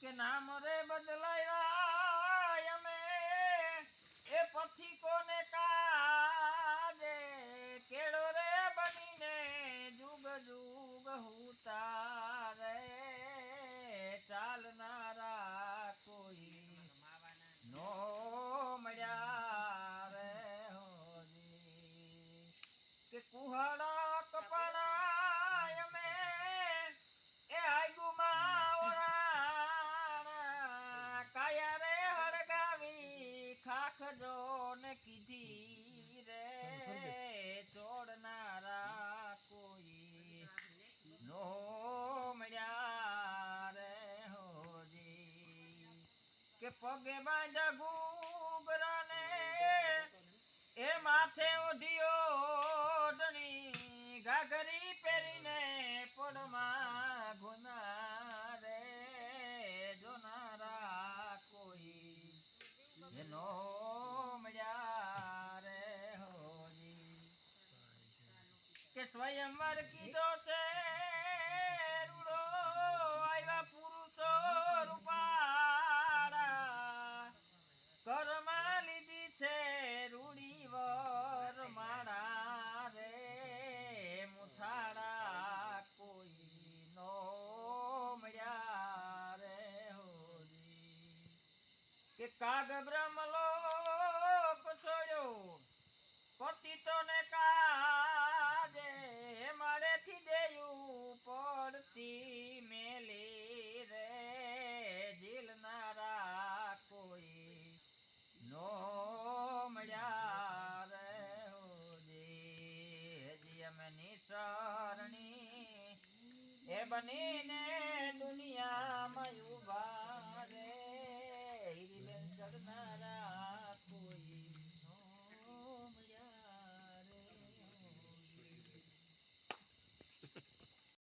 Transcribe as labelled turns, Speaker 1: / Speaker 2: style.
Speaker 1: કે નામ રે બદલાયા અમે. એ પથી કોને કાજે? કેળો રે બનીને જુગ જુગ હુતા રે. ચાલનારા કુહાડા કપાડા અમે, એ આગુમાં ઓરાણા. કાયા રે હળગાવી ખાખજો ને કીધી રે. ચોડનારા કોઈ નો મળ્યા રે હોજી. કે પગે બાંધા ઘાઘરી પહેરીને પડમાં ગુના રે જોનારા કોઈ એનો મળ્યા રે હોજી. કે સ્વયંવર કીધો છે કાગ બ્રહ્મલોક છોડ્યો. પતિતો ને કાજે મારેથી દેયું પડતી મેલી રે. ઝીલનારા કોઈ નો મળ્યા રે હોજી અમે નિસરણી એ બનીને દુનિયામાં ઊભા રે. जगना कोई